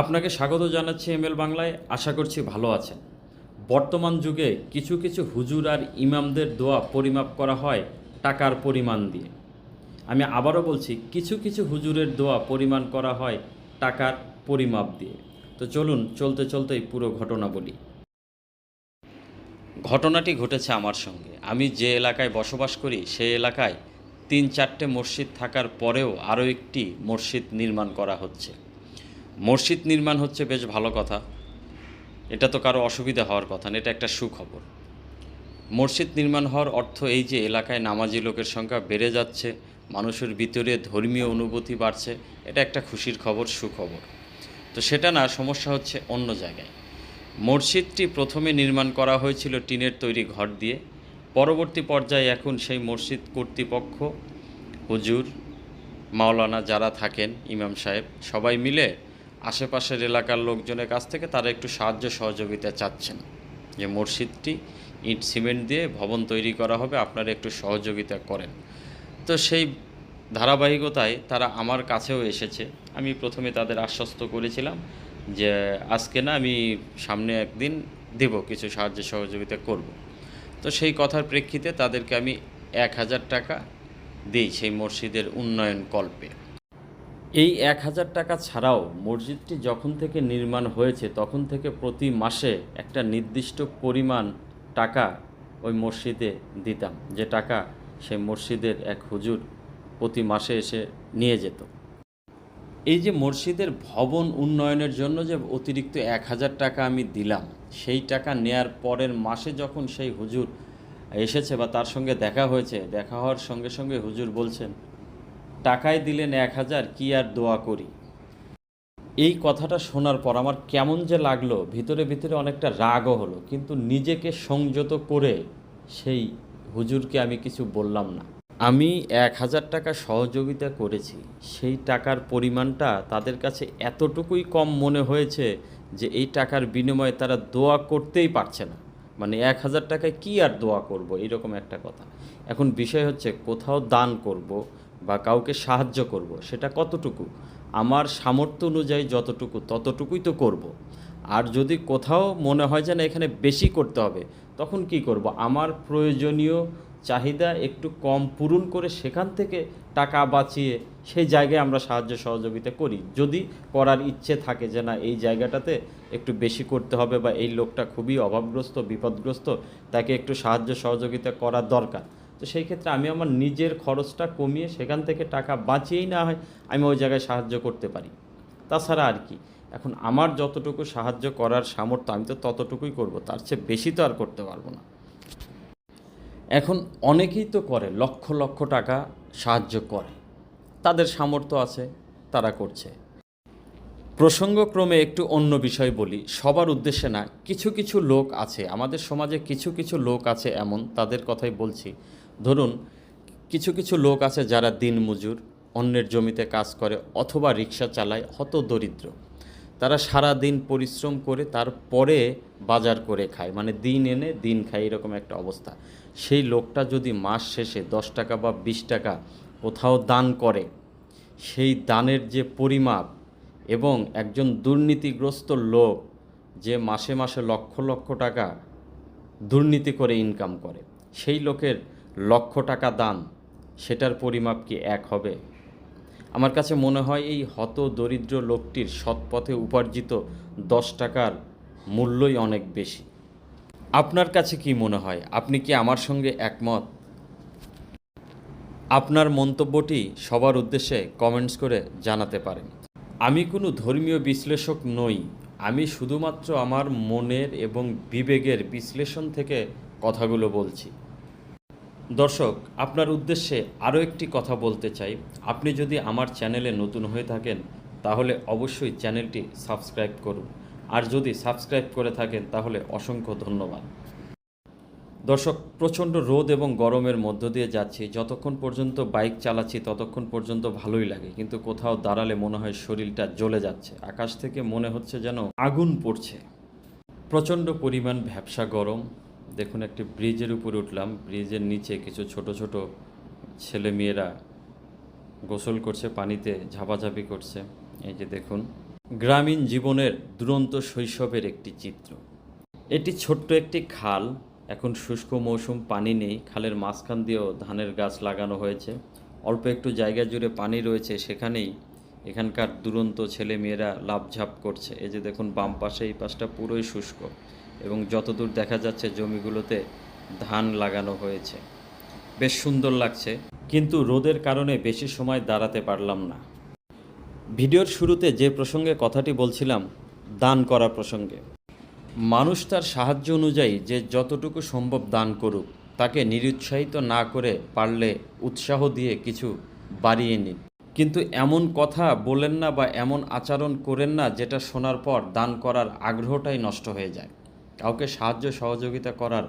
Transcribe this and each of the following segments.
আপনাকে স্বাগত জানাচ্ছি এমএল বাংলায়। আশা করছি ভালো আছেন। বর্তমান যুগে কিছু কিছু হুজুর আর ইমামদের দোয়া পরিমাপ করা হয় টাকার পরিমাণ দিয়ে। আমি আবারও বলছি, কিছু কিছু হুজুরের দোয়া পরিমাণ করা হয় টাকার পরিমাপ দিয়ে। তো চলুন, চলতে চলতেই পুরো ঘটনা বলি। ঘটনাটি ঘটেছে আমার সঙ্গে। আমি যে এলাকায় বসবাস করি সেই এলাকায় তিন চারটে মসজিদ থাকার পরেও আরও একটি মসজিদ নির্মাণ করা হচ্ছে। মসজিদ নির্মাণ হচ্ছে বেশ ভালো কথা। এটা তো কারও অসুবিধা হওয়ার কথা না, এটা একটা সুখবর। মসজিদ নির্মাণ হওয়ার অর্থ এই যে এলাকায় নামাজি লোকের সংখ্যা বেড়ে যাচ্ছে, মানুষের ভিতরে ধর্মীয় অনুভূতি বাড়ছে, এটা একটা খুশির খবর, সুখবর। তো সেটা না, সমস্যা হচ্ছে অন্য জায়গায়। মসজিদটি প্রথমে নির্মাণ করা হয়েছিল টিনের তৈরি ঘর দিয়ে। পরবর্তী পর্যায়ে এখন সেই মসজিদ কর্তৃপক্ষ, হুজুর, মাওলানা যারা থাকেন, ইমাম সাহেব, সবাই মিলে আশেপাশের এলাকার লোকজনের কাছ থেকে তারা একটু সাহায্য সহযোগিতা চাচ্ছেন। যে মসজিদটি ইট, সিমেন্ট দিয়ে ভবন তৈরি করা হবে, আপনারা একটু সহযোগিতা করেন। তো সেই ধারাবাহিকতায় তারা আমার কাছেও এসেছে। আমি প্রথমে তাদের আশ্বস্ত করেছিলাম যে আজকে না আমি সামনে একদিন দেব, কিছু সাহায্য সহযোগিতা করব। তো সেই কথার প্রেক্ষিতে তাদেরকে আমি এক হাজার টাকা দিই সেই মসজিদের উন্নয়ন কল্পে। এই এক হাজার টাকা ছাড়াও মসজিদটি যখন থেকে নির্মাণ হয়েছে, তখন থেকে প্রতি মাসে একটা নির্দিষ্ট পরিমাণ টাকা ওই মসজিদে দিতাম, যে টাকা সেই মসজিদের এক হুজুর প্রতি মাসে এসে নিয়ে যেত। এই যে মসজিদের ভবন উন্নয়নের জন্য যে অতিরিক্ত এক হাজার টাকা আমি দিলাম, সেই টাকা নেয়ার পরের মাসে যখন সেই হুজুর এসেছে বা তার সঙ্গে দেখা হয়েছে, দেখা হওয়ার সঙ্গে সঙ্গে হুজুর বলছেন টাকায় দিলেন এক হাজার, কি আর দোয়া করি? এই কথাটা শোনার পর আমার কেমন যে লাগল, ভিতরে ভিতরে অনেকটা রাগও হলো, কিন্তু নিজেকে সংযত করে সেই হুজুরকে আমি কিছু বললাম না। আমি এক হাজার টাকা সহযোগিতা করেছি, সেই টাকার পরিমাণটা তাদের কাছে এতটুকুই কম মনে হয়েছে যে এই টাকার বিনিময়ে তারা দোয়া করতেই পারছে না। মানে এক হাজার টাকায় কী আর দোয়া করব, এরকম একটা কথা। এখন বিষয় হচ্ছে কোথাও দান করব বা কাউকে সাহায্য করব, সেটা কতটুকু? আমার সামর্থ্য অনুযায়ী যতটুকু, ততটুকুই তো করব। আর যদি কোথাও মনে হয় যে না, এখানে বেশি করতে হবে, তখন কি করব? আমার প্রয়োজনীয় চাহিদা একটু কম পূরণ করে সেখান থেকে টাকা বাঁচিয়ে সেই জায়গায় আমরা সাহায্য সহযোগিতা করি। যদি করার ইচ্ছে থাকে যে না, এই জায়গাটাতে একটু বেশি করতে হবে বা এই লোকটা খুবই অভাবগ্রস্ত, বিপদগ্রস্ত, তাকে একটু সাহায্য সহযোগিতা করা দরকার। তো সেই ক্ষেত্রে আমি আমার নিজের খরচটা কমিয়ে সেখান থেকে টাকা বাঁচিয়েই না হয় আমি ওই জায়গায় সাহায্য করতে পারি। তাছাড়া আর কি, এখন আমার যতটুকু সাহায্য করার সামর্থ্য আমি তো ততটুকুই করব, তার চেয়ে বেশি তো আর করতে পারব না। এখন অনেকেই তো করে, লক্ষ লক্ষ টাকা সাহায্য করে। তাদের সামর্থ্য আছে, তারা করছে। প্রসঙ্গক্রমে একটু অন্য বিষয় বলি, সবার উদ্দেশ্যে না, কিছু কিছু লোক আছে, আমাদের সমাজে কিছু কিছু লোক আছে এমন, তাদের কথাই বলছি। ধরুন, কিছু কিছু লোক আছে যারা দিন মজুর, অন্যের জমিতে কাজ করে অথবা রিক্সা চালায়, হত দরিদ্র। তারা সারা দিন পরিশ্রম করে তারপরে বাজার করে খায় মানে দিন এনে দিন খায়, এরকম একটা অবস্থা। সেই লোকটা যদি মাস শেষে দশ টাকা বা বিশ টাকা কোথাও দান করে, সেই দানের যে পরিমাপ এবং একজন দুর্নীতিগ্রস্ত লোক যে মাসে মাসে লক্ষ লক্ষ টাকা দুর্নীতি করে ইনকাম করে, সেই লোকের লক্ষ টাকা দান, সেটার পরিমাপ কি এক হবে? আমার কাছে মনে হয় এই হত দরিদ্র লোকটির সৎপথে উপার্জিত দশ টাকার মূল্যই অনেক বেশি। আপনার কাছে কি মনে হয়? আপনি কি আমার সঙ্গে একমত? আপনার মন্তব্যটি সবার উদ্দেশ্যে কমেন্টস করে জানাতে পারেন। আমি কোনো ধর্মীয় বিশ্লেষক নই। আমি শুধুমাত্র আমার মনের এবং বিবেকের বিশ্লেষণ থেকে কথাগুলো বলছি। দর্শক, আপনার উদ্দেশ্যে আরও একটি কথা বলতে চাই। আপনি যদি আমার চ্যানেলে নতুন হয়ে থাকেন, তাহলে অবশ্যই চ্যানেলটি সাবস্ক্রাইব করুন। আর যদি সাবস্ক্রাইব করে থাকেন, তাহলে অসংখ্য ধন্যবাদ। দর্শক, প্রচণ্ড রোদ এবং গরমের মধ্য দিয়ে যাচ্ছি। যতক্ষণ পর্যন্ত বাইক চালাচ্ছি, ততক্ষণ পর্যন্ত ভালোই লাগে। কিন্তু কোথাও দাঁড়ালে মনে হয় শরীরটা জ্বলে যাচ্ছে। আকাশ থেকে মনে হচ্ছে যেন আগুন পড়ছে। প্রচণ্ড পরিমাণ ভ্যাবসা গরম। দেখুন, একটি ব্রিজের উপরে উঠলাম। ব্রিজের নিচে কিছু ছোট ছোট ছেলে মেয়েরা গোসল করছে, পানিতে ঝাপাঝাপি করছে। এই যে দেখুন, গ্রামীণ জীবনের দুরন্ত শৈশবের একটি চিত্র। এটি ছোট্ট একটি খাল। এখন শুষ্ক মৌসুম, পানি নেই। খালের মাঝখান দিয়েও ধানের গাছ লাগানো হয়েছে। অল্প একটু জায়গা জুড়ে পানি রয়েছে। সেখানেই এখানকার দুরন্ত ছেলে মেয়েরা লাভঝাপ করছে। এই যে দেখুন, বাম পাশে এই পাশটা পুরোই শুষ্ক। এবং যতদূর দেখা যাচ্ছে জমিগুলোতে ধান লাগানো হয়েছে। বেশ সুন্দর লাগছে, কিন্তু রোদের কারণে বেশি সময় দাঁড়াতে পারলাম না। ভিডিওর শুরুতে যে প্রসঙ্গে কথাটি বলছিলাম, দান করা প্রসঙ্গে। মানুষ তার সাহায্য অনুযায়ী যে যতটুকু সম্ভব দান করুক, তাকে নিরুৎসাহিত না করে পারলে উৎসাহ দিয়ে কিছু বাড়িয়ে নিন। কিন্তু এমন কথা বলেন না বা এমন আচরণ করেন না যেটা শোনার পর দান করার আগ্রহটাই নষ্ট হয়ে যায়। কাউকে সাহায্য সহযোগিতা করার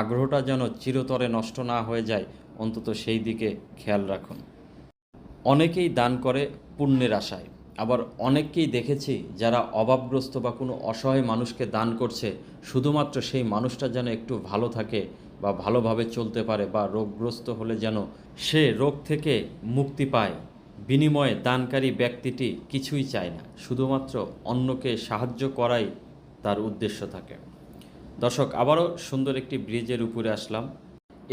আগ্রহটা যেন চিরতরে নষ্ট না হয়ে যায়, অন্তত সেই দিকে খেয়াল রাখুন। অনেকেই দান করে পুণ্যের আশায়, আবার অনেককেই দেখেছি যারা অভাবগ্রস্ত বা কোনো অসহায় মানুষকে দান করছে, শুধুমাত্র সেই মানুষটা যেন একটু ভালো থাকে বা ভালোভাবে চলতে পারে বা রোগগ্রস্ত হলে যেন সে রোগ থেকে মুক্তি পায়। বিনিময়ে দানকারী ব্যক্তিটি কিছুই চায় না, শুধুমাত্র অন্যকে সাহায্য করাই তার উদ্দেশ্য থাকে। দর্শক, আবারও সুন্দর একটি ব্রিজের উপরে আসলাম।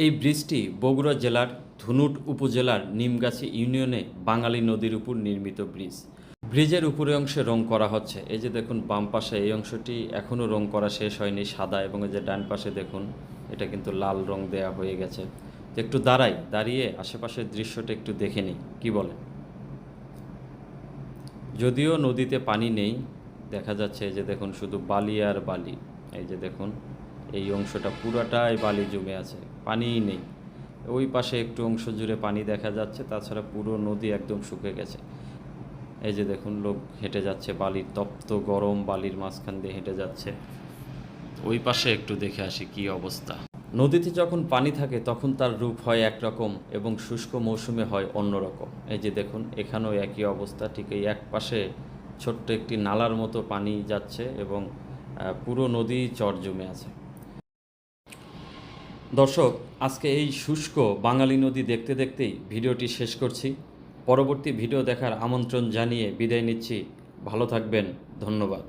এই ব্রিজটি বগুড়া জেলার ধুনুট উপজেলার নিমগাছি ইউনিয়নে বাঙালি নদীর উপর নির্মিত ব্রিজ। ব্রিজের উপরে অংশে রং করা হচ্ছে। এই যে দেখুন, বাম পাশে এই অংশটি এখনও রং করা শেষ হয়নি, সাদা এবং এই যে ডান পাশে দেখুন, এটা কিন্তু লাল রং দেয়া হয়ে গেছে। তো একটু দাঁড়াই, দাঁড়িয়ে আশেপাশের দৃশ্যটা একটু দেখে নিই, কী বলে? যদিও নদীতে পানি নেই, দেখা যাচ্ছে যে দেখুন, শুধু বালি আর বালি। এই যে দেখুন, এই অংশটা পুরাটাই বালি জমে আছে, পানিই নেই। ওই পাশে একটু অংশ জুড়ে পানি দেখা যাচ্ছে, তাছাড়া পুরো নদী একদম শুকে গেছে। এই যে দেখুন, লোক হেঁটে যাচ্ছে বালির তপ্ত গরম, বালির মাঝখান দিয়ে হেঁটে যাচ্ছে। ওই পাশে একটু দেখে আসি কি অবস্থা। নদীতে যখন পানি থাকে, তখন তার রূপ হয় একরকম এবং শুষ্ক মৌসুমে হয় অন্যরকম। এই যে দেখুন, এখানেও একই অবস্থা, ঠিক এই এক পাশে ছোট্ট একটি নালার মতো পানি যাচ্ছে এবং পুরো নদী চর জমে আছে। দর্শক, আজকে এই শুষ্ক বাঙালি নদী দেখতে দেখতেই ভিডিওটি শেষ করছি। পরবর্তী ভিডিও দেখার আমন্ত্রণ জানিয়ে বিদায় নিচ্ছি। ভালো থাকবেন। ধন্যবাদ।